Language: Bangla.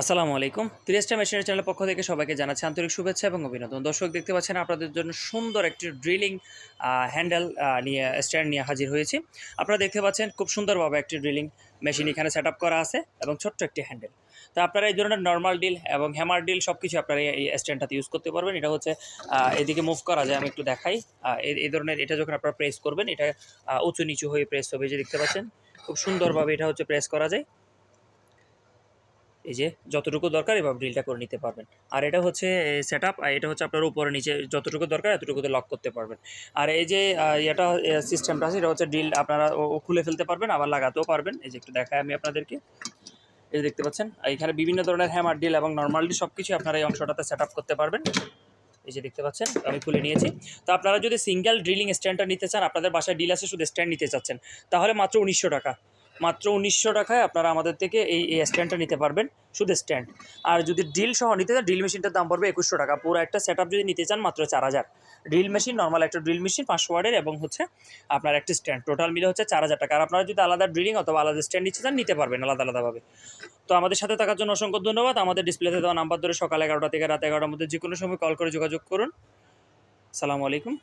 আসসালামু আলাইকুম। তিরিশটা মেশিনের চ্যানেলের পক্ষ থেকে সবাইকে জানাচ্ছি আন্তরিক শুভেচ্ছা এবং অভিনন্দন। দর্শক, দেখতে পাচ্ছেন আপনাদের জন্য সুন্দর একটি ড্রিলিং হ্যান্ডেল নিয়ে স্ট্যান্ড নিয়ে হাজির হয়েছি। আপনারা দেখতে পাচ্ছেন খুব সুন্দরভাবে একটি ড্রিলিং মেশিন এখানে সেট করা আছে এবং ছোট্ট একটি হ্যান্ডেল তো আপনারা এই ধরনের নর্মাল ডিল এবং হ্যামার ডিল সব কিছু আপনারা এই- স্ট্যান্ডটাতে ইউজ করতে পারবেন। এটা হচ্ছে এদিকে মুভ করা যায়, আমি একটু দেখাই। এই ধরনের এটা যখন আপনারা প্রেস করবেন, এটা উঁচু নিচু হয়ে প্রেস হবে। যে দেখতে পাচ্ছেন, খুব সুন্দরভাবে এটা হচ্ছে প্রেস করা যায়। এই যে যতটুকু দরকার এভাবে ড্রিলটা করে নিতে পারবেন। আর এটা হচ্ছে সেট আপ এটা হচ্ছে আপনার উপরে নিচে যতটুকু দরকার এতটুকুতে লক করতে পারবেন। আর এই যে এটা সিস্টেমটা আছে, এটা হচ্ছে ড্রিল আপনারা ও- খুলে ফেলতে পারবেন, আবার লাগাতেও পারবেন। এই যে একটু দেখায় আমি আপনাদেরকে। এই দেখতে পাচ্ছেন, আর এখানে বিভিন্ন ধরনের হ্যামার ডিল এবং নর্মাল সব কিছু আপনারা এই অংশটাতে সেট করতে পারবেন। এই যে দেখতে পাচ্ছেন, আমি খুলে নিয়েছি। তো আপনারা যদি সিঙ্গেল ড্রিলিং স্ট্যান্ডটা নিতে চান, আপনাদের বাসায় ডিল আছে, শুধু স্ট্যান্ড নিতে চাচ্ছেন, তাহলে মাত্র উনিশশো টাকা। মাত্র উনিশশো টাকায় আপনারা আমাদের থেকে এই এই স্ট্যান্ডটা নিতে পারবেন, শুধু স্ট্যান্ড আর যদি ড্রিল সহ নিতে চান ড্রিল মেশিনটার দাম পড়বে একুশশো টাকা। পুরো একটা সেট যদি নিতে চান, মাত্র চার হাজার। ড্রিল মেশিন নর্মাল একটা ড্রিল মেশিন পাঁচশো ওয়ার্ডের এবং হচ্ছে আপনার একটা স্ট্যান্ড টোটাল মিলে হচ্ছে চার হাজার টাকা। আর আপনারা যদি আলাদা ড্রিলিং অথবা আলাদা স্ট্যান্ড নিতে চান, নিতে পারবেন আলাদা আলাদাভাবে। তো আমাদের সাথে থাকার জন্য অসংখ্য ধন্যবাদ। আমাদের ডিসপ্লেতে দেওয়া নাম্বার ধরে সকাল এগারোটা থেকে রাত এগারোটার মধ্যে যে কোনো সময় কল করে যোগাযোগ করুন। সালামু আলাইকুম।